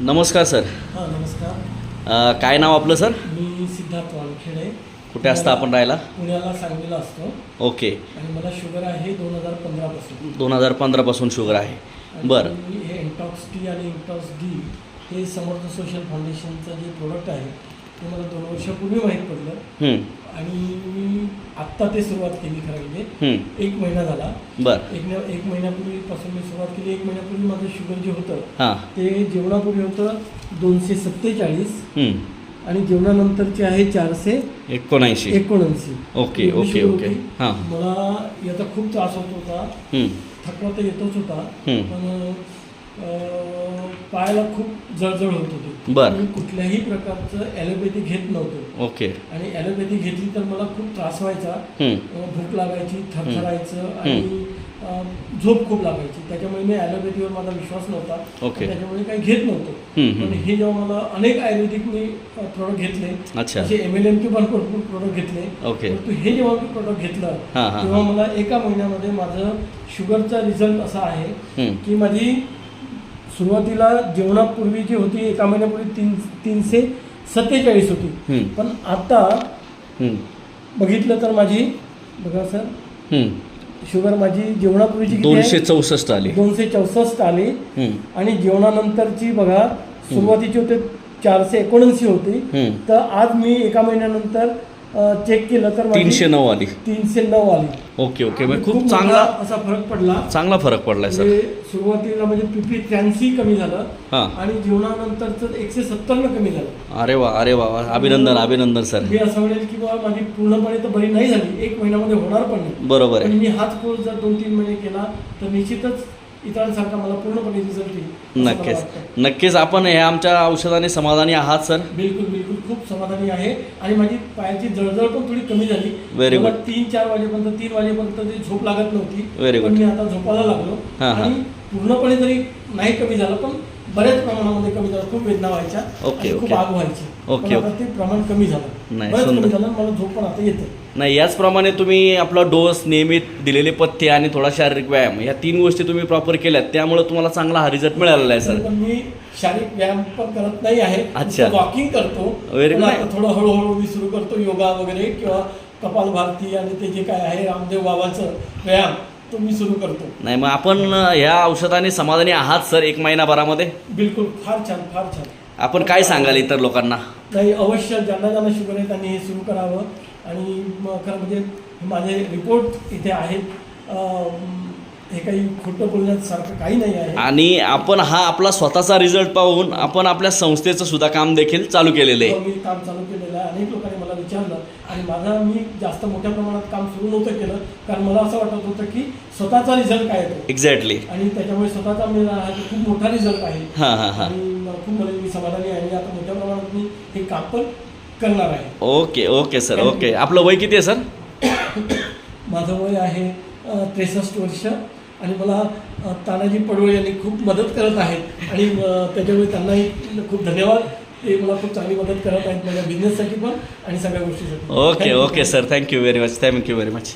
नमस्कार सर. हां नमस्कार. अ, काय नाव आपलं सर? मी सिद्धार्थ वानखेडे. कुठे असता आपण राहायला? पुण्याला सांगलीला असतो. ओके. आणि मला शुगर आहे दोन हजार पंधरापासून दोन हजार पंधरापासून शुगर आहे. बरं. आणि हे इंटॉक्स टी आणि इंटॉक्स डी हे समर्थ सोशल फाउंडेशनचं जे प्रोडक्ट आहे ते मला दोन वर्षापूर्वी माहीत पडलं. हं, आणि मी आत्ता ते सुरुवात केली खरं म्हणजे. हं, एक महिना झाला. बरं. एक एक महिन्यापूर्वीपासून मी सुरुवात केली. एक महिन्यापूर्वी माझं शुगर जे होतं हां. ते जेवणापूर्वी होतं दोनशे सत्तेचाळीस हं, आणि जेवणानंतरचे आहे चारशे एकोणऐंशी. एकोणऐंशी. ओके, एवढी ओके, ओके. हां. मला याचा खूप त्रास होत होता. हं, थकवा तर येतच होता. पण पायाला खूप जळजळ होत होती बरं. मी कुठल्याही प्रकारचं ॲलोपॅथी घेत नव्हतो ओके आणि ॲलोपॅथी घेतली तर मला खूप त्रास व्हायचा भूक लागायची थरथरायचं आणि झोप खूप लागायची त्याच्यामुळे मी ॲलोपॅथीवर माझा विश्वास नव्हता ओके. त्याच्यामुळे काही घेत नव्हतो. पण हे जेव्हा मला अनेक आयुर्वेदिक मी प्रोडक्ट घेतले. असे एम एल एमचे पण भरपूर प्रोडक्ट घेतले ओके. हे जेव्हा मी प्रोडक्ट घेतलं तेव्हा मला एका महिन्यामध्ये माझं शुगरचा रिझल्ट असा आहे. की माझी सुरुवातीला जेवणापूर्वी जी होती एका महिन्यापूर्वी तीन तीनशे सत्तेचाळीस होती. पण आता बघितलं तर माझी बघा सर. शुगर माझी जेवणापूर्वीची दोनशे? चौसष्ट आली दोनशे चौसष्ट आली आणि जेवणानंतरची बघा सुरुवातीची होते चारशे एकोणऐंशी होती. तर आज मी एका महिन्यानंतर चेक केलं तर तीनशे नऊ आली. तीनशे नऊ आली. Okay okay. म्हणजे खूप चांगला असा फरक पडला. चांगला फरक पडलाय सर. सुरुवातीला म्हणजे पीपी त्र्याऐंशी कमी झालं हां. आणि जेवणानंतरचं एकशे सत्तरनं कमी झालं. अरे वा अरे वा. अभिनंदन अभिनंदन सर. मी असं म्हणेल की बाबा माझी पूर्णपणे तर बरी नाही झाली. एक महिन्यामध्ये होणार पण नाही. बरोबर आहे. मी हाच कोर्स जर दोन तीन महिने केला तर निश्चितच इतरांसारखा मला पूर्णपणे रिझल्ट येईल नक्कीच. नक्कीच आपण हे आमच्या औषधाने समाधानी आहात सर बिलकुल बिलकुल खूप समाधानी आहे आणि माझी पायाची जळजळ पण थोडी कमी झाली मला good. तीन चार वाजेपर्यंत तीन वाजेपर्यंत ती झोप लागत नव्हती पण good. मी आता झोपायला लागलो. आणि पूर्णपणे जरी नाही कमी झालं पण बऱ्याच प्रमाणामध्ये कमी झालं खूप वेदना व्हायच्या ओके, आणि खूप ओके. आग व्हायची ओके, पण आता ओके. ते प्रमाण कमी झालं नाही, बरंच सुंदर. कमी झालं मला झोप पण आता येते नाही याचप्रमाणे तुम्ही आपला डोस नियमित दिलेले पथ्य आणि थोडा शारीरिक व्यायाम या तीन गोष्टी तुम्ही प्रॉपर केल्यात त्यामुळे तुम्हाला चांगला हा रिझल्ट मिळालेला आहे सर पण मी शारीरिक व्यायाम पण करत नाही आहे अच्छा. वॉकिंग करतो Very पण good. आता थोडं हळूहळू मी सुरू करतो योगा वगैरे किंवा कपाल भारती आणि ते जे काय आहे रामदेव बाबाचं व्यायाम तो मी सुरू करतो. नाही मग आपण ह्या औषधाने समाधानी आहात सर एक महिनाभरामध्ये? बिलकुल फार छान फार छान. आपण काय सांगाल इतर लोकांना? नाही अवश्य ज्यांना ज्यांना शुगर आहे त्यांनी हे सुरू करावं. आणि खरं म्हणजे माझे रिपोर्ट इथे आहेत. अं, हे काही खोटं बोलण्यासारखं काही नाही आहे. आणि आपण हा आपला स्वतःचा रिझल्ट पाहून आपण आपल्या संस्थेचं सुद्धा काम देखील चालू केलेलं आहे. मी काम चालू केलेलं आहे अनेक लोकांनी मला विचारलं आणि माझा मी जास्त मोठ्या प्रमाणात काम सुरू नव्हतं केलं कारण मला असं वाटत होतं की स्वतःचा रिझल्ट काय येतो एक्झॅक्टली आणि त्याच्यामुळे स्वतःचा मिळाला हा खूप मोठा रिझल्ट आहे. हां हां हां. आणि खूप मला मी समाधानी आहे. आणि आता मोठ्या प्रमाणात मी हे काम पण करणार आहे. ओके ओके सर ओके आपलं वय किती आहे सर माझं वय आहे त्रेसष्ट वर्ष. आणि मला तानाजी पडवळ यांनी खूप मदत करत आहेत. आणि त्याच्यामुळे त्यांनाही खूप धन्यवाद. ते मला खूप चांगली मदत करत आहेत माझ्या बिझनेससाठी पण आणि सगळ्या गोष्टीसाठी. Okay. Okay sir thank you very much thank you very much